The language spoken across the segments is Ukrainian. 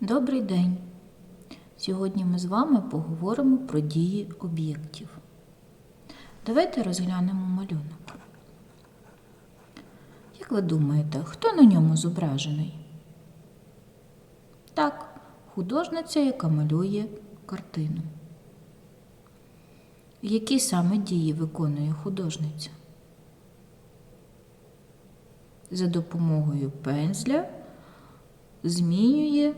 Добрий день! Сьогодні ми з вами поговоримо про дії об'єктів. Давайте розглянемо малюнок. Як ви думаєте, хто на ньому зображений? Так, художниця, яка малює картину. Які саме дії виконує художниця? За допомогою пензля змінює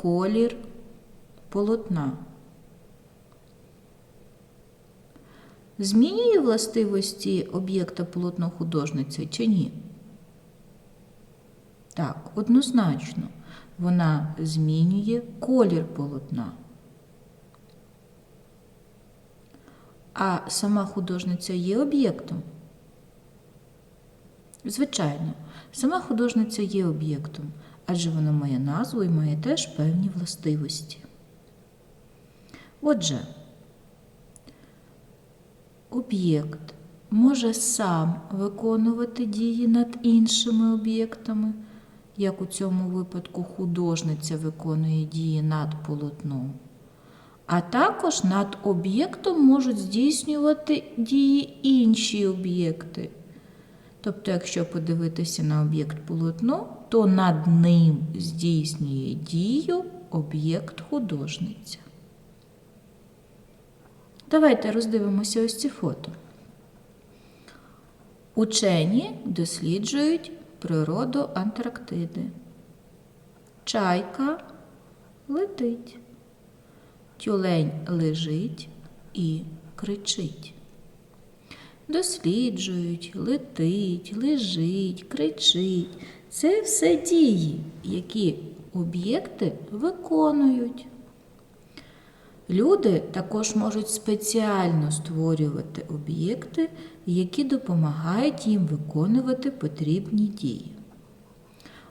колір полотна. Змінює властивості об'єкта полотно художниця чи ні? Так, однозначно, вона змінює колір полотна. А сама художниця є об'єктом? Звичайно, сама художниця є об'єктом, адже вона має назву і має теж певні властивості. Отже, об'єкт може сам виконувати дії над іншими об'єктами, як у цьому випадку художниця виконує дії над полотном. А також над об'єктом можуть здійснювати дії інші об'єкти. Тобто, якщо подивитися на об'єкт полотно, то над ним здійснює дію об'єкт художниця. Давайте роздивимося ось ці фото. Учені досліджують природу Антарктиди. Чайка летить. Тюлень лежить і кричить. Досліджують, летить, лежить, кричить. Це все дії, які об'єкти виконують. Люди також можуть спеціально створювати об'єкти, які допомагають їм виконувати потрібні дії.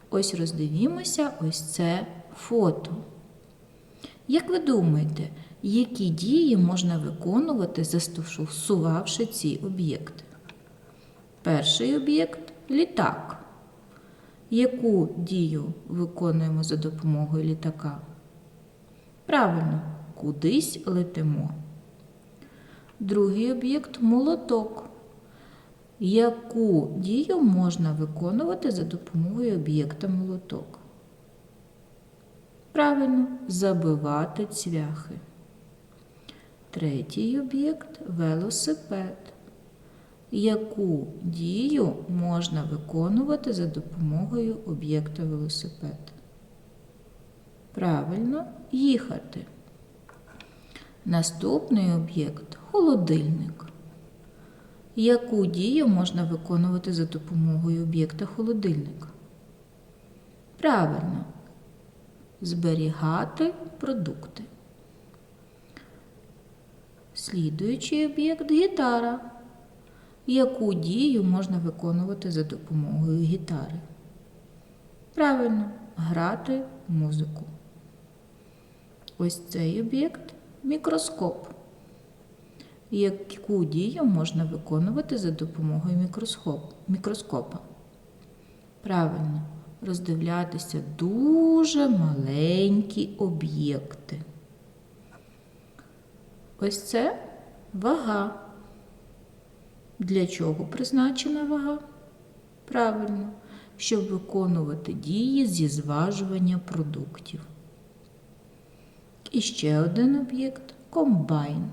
Ось роздивімося ось це фото. Як ви думаєте, які дії можна виконувати, застосувавши ці об'єкти? Перший об'єкт літак. Яку дію виконуємо за допомогою літака? Правильно, кудись летимо. Другий об'єкт молоток. Яку дію можна виконувати за допомогою об'єкта молоток? Правильно, забивати цвяхи. Третій об'єкт велосипед. Яку дію можна виконувати за допомогою об'єкта велосипед? Правильно, їхати. Наступний об'єкт холодильник. Яку дію можна виконувати за допомогою об'єкта холодильник? Правильно, зберігати продукти. Слідуючий об'єкт гітара. Яку дію можна виконувати за допомогою гітари? Правильно, грати музику. Ось цей об'єкт мікроскоп. Яку дію можна виконувати за допомогою мікроскоп, мікроскопа? Правильно, роздивлятися дуже маленькі об'єкти. Ось це вага. Для чого призначена вага? Правильно, щоб виконувати дії зі зважування продуктів. І ще один об'єкт комбайн.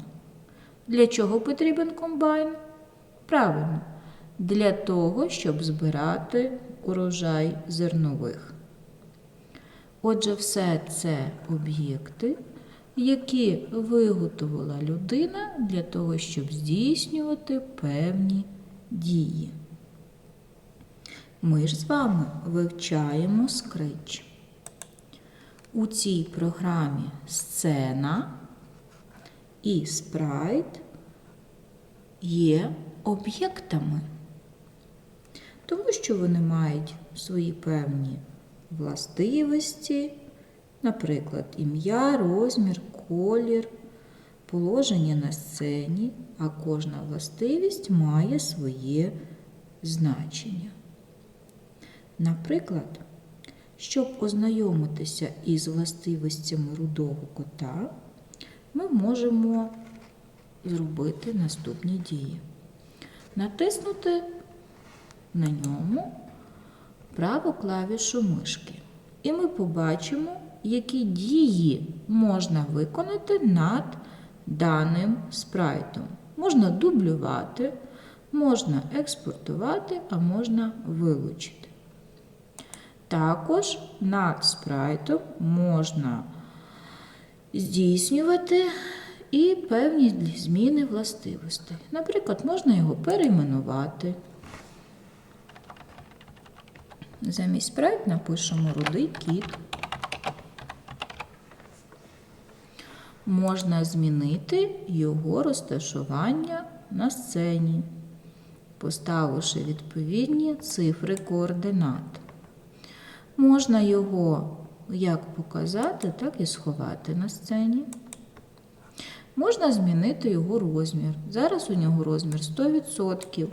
Для чого потрібен комбайн? Правильно, для того, щоб збирати урожай зернових. Отже, все це об'єкти, які виготовила людина для того, щоб здійснювати певні дії. Ми ж з вами вивчаємо скрич. У цій програмі сцена і спрайт є об'єктами, тому що вони мають свої певні властивості, наприклад, ім'я, розмір, колір, положення на сцені, а кожна властивість має своє значення. Наприклад, Щоб ознайомитися із властивостями рудого кота, ми можемо зробити наступні дії. Натиснути на ньому праву клавішу мишки. І ми побачимо, які дії можна виконати над даним спрайтом. Можна дублювати, можна експортувати, а можна вилучити. Також над спрайтом можна здійснювати і певні зміни властивостей. Наприклад, можна його перейменувати. Замість спрайт напишемо рудий кіт. Можна змінити його розташування на сцені, поставивши відповідні цифри координат. Можна його як показати, так і сховати на сцені. Можна змінити його розмір. Зараз у нього розмір 100%.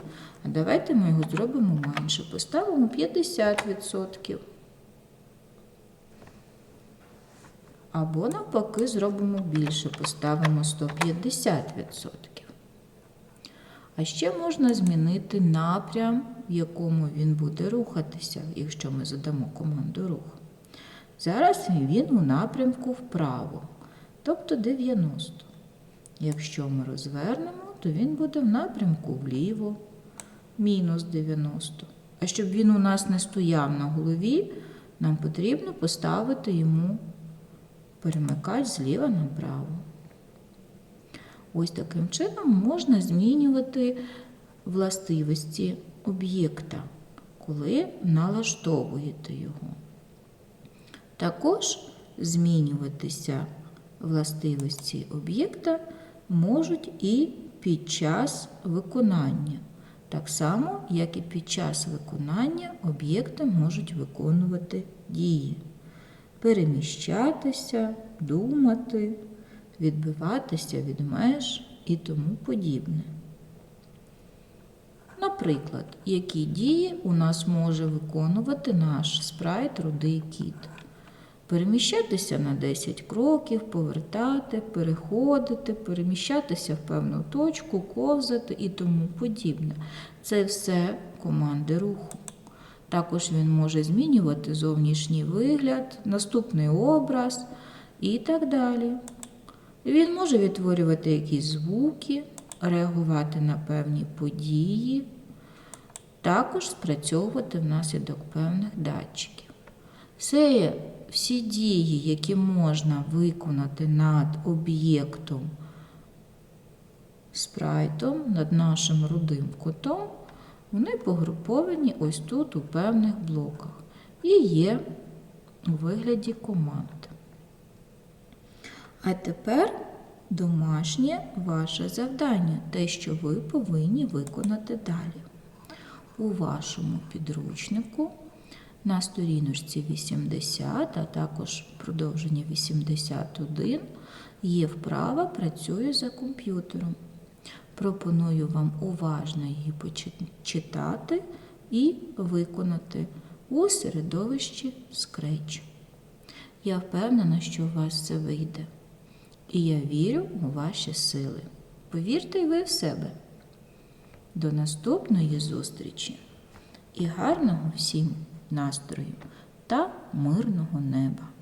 А давайте ми його зробимо менше. Поставимо 50%. Або навпаки зробимо більше, поставимо 150%. А ще можна змінити напрям, в якому він буде рухатися, якщо ми задамо команду рух. Зараз він у напрямку вправо, тобто 90. Якщо ми розвернемо, то він буде в напрямку вліво, мінус 90. А щоб він у нас не стояв на голові, нам потрібно поставити йому перемикач зліва направо. Ось таким чином можна змінювати властивості об'єкта, коли налаштовуєте його. Також змінюватися властивості об'єкта можуть і під час виконання. Так само, як і під час виконання об'єкти можуть виконувати дії, переміщатися, думати, відбиватися від меж і тому подібне. Наприклад, які дії у нас може виконувати наш спрайт рудий кіт? Переміщатися на 10 кроків, повертати, переходити, переміщатися в певну точку, ковзати і тому подібне. Це все команди руху. Також він може змінювати зовнішній вигляд, наступний образ і так далі. Він може відтворювати якісь звуки, реагувати на певні події, також спрацьовувати внаслідок певних датчиків. Це всі дії, які можна виконати над об'єктом спрайтом, над нашим рудим котом, вони погруповані ось тут у певних блоках і є у вигляді команд. А тепер домашнє ваше завдання, те, що ви повинні виконати далі. У вашому підручнику на сторіночці 80, а також продовження 81 є вправа Працюю за комп'ютером. Пропоную вам уважно її почитати і виконати у середовищі Scratch. Я впевнена, що у вас це вийде. І я вірю у ваші сили. Повірте й ви в себе. До наступної зустрічі і гарного всім настрою та мирного неба!